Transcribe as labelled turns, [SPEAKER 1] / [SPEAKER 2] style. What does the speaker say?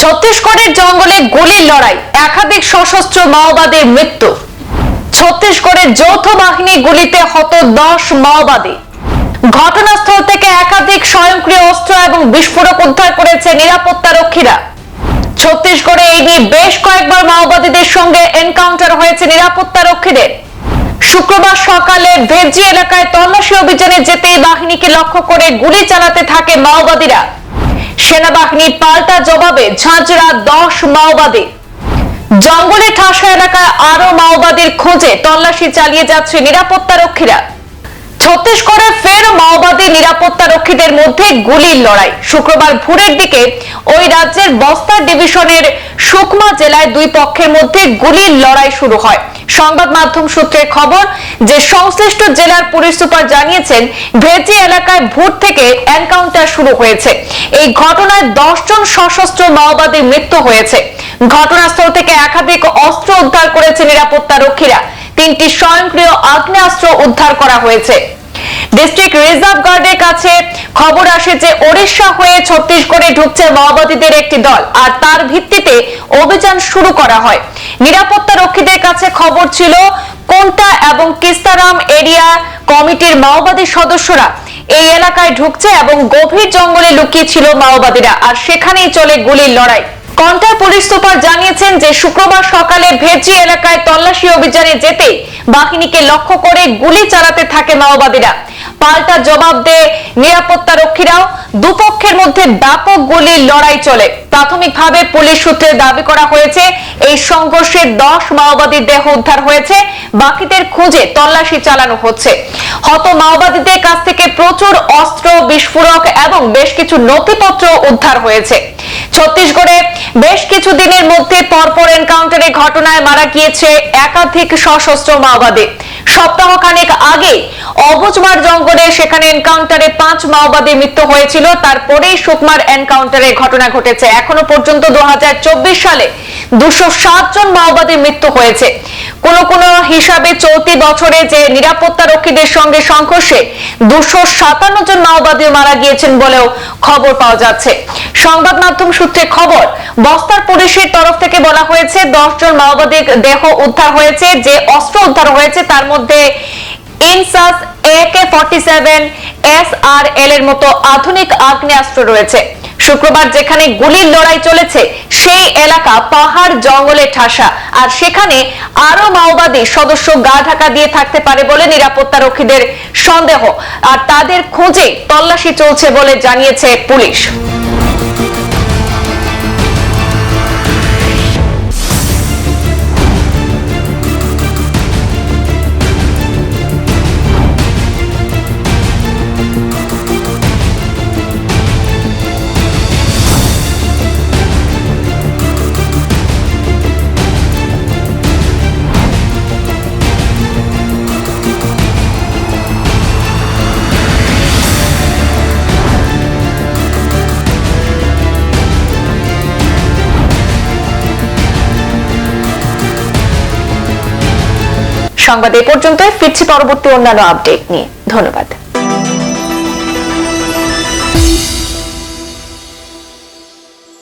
[SPEAKER 1] ছত্তিশগড়ের জঙ্গলে গুলির লড়াই, একাধিক সশস্ত্র মাওবাদীর মৃত্যু। ছত্তিশগড়ের যৌথ বাহিনী গুলিতে হত দশ মাওবাদী। ঘটনাস্থল থেকে একাধিক স্বয়ংক্রিয় অস্ত্র এবং বিস্ফোরক উদ্ধার করেছে নিরাপত্তা রক্ষীরা ছত্তিশগড়ে এই নিয়ে বেশ কয়েকবার মাওবাদীদের সঙ্গে এনকাউন্টার হয়েছে নিরাপত্তা রক্ষীদের শুক্রবার সকালে ভেজি এলাকায় তল্লাশি অভিযানে যেতেই বাহিনীকে লক্ষ্য করে গুলি চালাতে থাকে মাওবাদীরা। সেনাবাহিনী পাল্টা জবাবে ঝাঁঝরা দশ মাওবাদী। জঙ্গলে ঠাসা এলাকায় আরও মাওবাদীর খোঁজে তল্লাশি চালিয়ে যাচ্ছে নিরাপত্তা রক্ষীরা। ছত্তিশগড়ে ফের মাওবাদী নিরাপত্তা রক্ষীদের মধ্যে গুলির লড়াই। শুক্রবার ভোরের দিকে ওই রাজ্যের বস্তার ডিভিশনের সুকমা জেলায় দুই পক্ষের মধ্যে গুলির লড়াই শুরু হয়। সংবাদ মাধ্যম সূত্রে খবর যে সংশ্লিষ্ট জেলার পুলিশ সুপার জানিয়েছেন ভেজি এলাকায় ভোর থেকে এনকাউন্টার শুরু হয়েছে। এই ঘটনায় দশ জন সশস্ত্র মাওবাদীর মৃত্যু হয়েছে। ঘটনাস্থল থেকে একাধিক অস্ত্র উদ্ধার করেছে নিরাপত্তা রক্ষীরা। তিনটি স্বয়ংক্রিয় আগ্নেয়াস্ত্র উদ্ধার করা হয়েছে। ডিস্ট্রিক্ট রিজার্ভ গার্ডের কাছে খবর আসে যে, ওড়িশা হয়ে ছত্তিশগড়ে ঢুকছে মাওবাদীদের একটি দল, আর তার ভিত্তিতে অভিযান শুরু করা হয়। নিরাপত্তা রক্ষীদের কাছে খবর ছিল কোনটা এবং কিস্তারাম এরিয়া কমিটির মাওবাদী সদস্যরা এই এলাকায় ঢুকছে এবং গভীর জঙ্গলে লুকিয়ে ছিল মাওবাদীরা। আর সেখানেই চলে গুলির লড়াই। কন্টার পুলিশ সুপার জানিয়েছেন যে শুক্রবার সকালে ভেজি এলাকায় তল্লাশি অভিযানে যেতে বাহিনীকে লক্ষ্য করে গুলি চালাতে থাকে মাওবাদীরা। পাল্টা জবাব দেয় নিরাপত্তা রক্ষীরাও। দুপক্ষের মধ্যে ব্যাপক গুলির লড়াই চলে। প্রাথমিকভাবে পুলিশ সূত্রে দাবি করা হয়েছে, এই সংঘর্ষে দশ মাওবাদীর দেহ উদ্ধার হয়েছে, বাকিদের খুঁজে তল্লাশি চালানো হচ্ছে। হত মাওবাদীদের কাছ থেকে প্রচুর অস্ত্র, বিস্ফোরক এবং বেশ কিছু নথিপত্র উদ্ধার হয়েছে। ছত্তিশগড়ে বেশ কিছু দিনের মধ্যে পরপর এনকাউন্টারের ঘটনায় মারা গিয়েছে একাধিক সশস্ত্র মাওবাদী। সপ্তাহখানেক আগে অবুজমার জঙ্গলে সেখানে এনকাউন্টারে পাঁচ মাওবাদী মৃত্যু হয়েছিল। তারপরেই সুকমার এনকাউন্টারে ঘটনা ঘটেছে। এখনও পর্যন্ত দু হাজার চব্বিশ সালে দুশো জন মাওবাদীর মৃত্যু হয়েছে। কোন কোন হিসাবে চলতি বছরে যে নিরাপত্তা রক্ষীদের সঙ্গে সংঘর্ষে দুশো সাতান্ন জন মাওবাদী মারা গিয়েছেন বলেও খবর পাওয়া যাচ্ছে। সংবাদ মাধ্যম সূত্রে খবর, বস্তার পুলিশের তরফ থেকে বলা হয়েছে দশ জন মাওবাদীর দেহ উদ্ধার হয়েছে, যে অস্ত্র উদ্ধার হয়েছে তার মধ্যে INSAS AK forty seven, S L R এর মতো আধুনিক আগ্নেয়াস্ত্র রয়েছে। শুক্রবার যেখানে গুলির লড়াই চলেছে, সেই এলাকা পাহাড় জঙ্গলে ঠাসা। আর সেখানে আরও মাওবাদী সদস্য গা ঢাকা দিয়ে থাকতে পারে বলে নিরাপত্তা রক্ষীদের সন্দেহ। আর তাদের খোঁজে তল্লাশি চলছে বলে জানিয়েছে পুলিশ। সংবাদ এ পর্যন্ত ফিরছি পরবর্তী অন্যান্য আপডেট নিয়ে। ধন্যবাদ।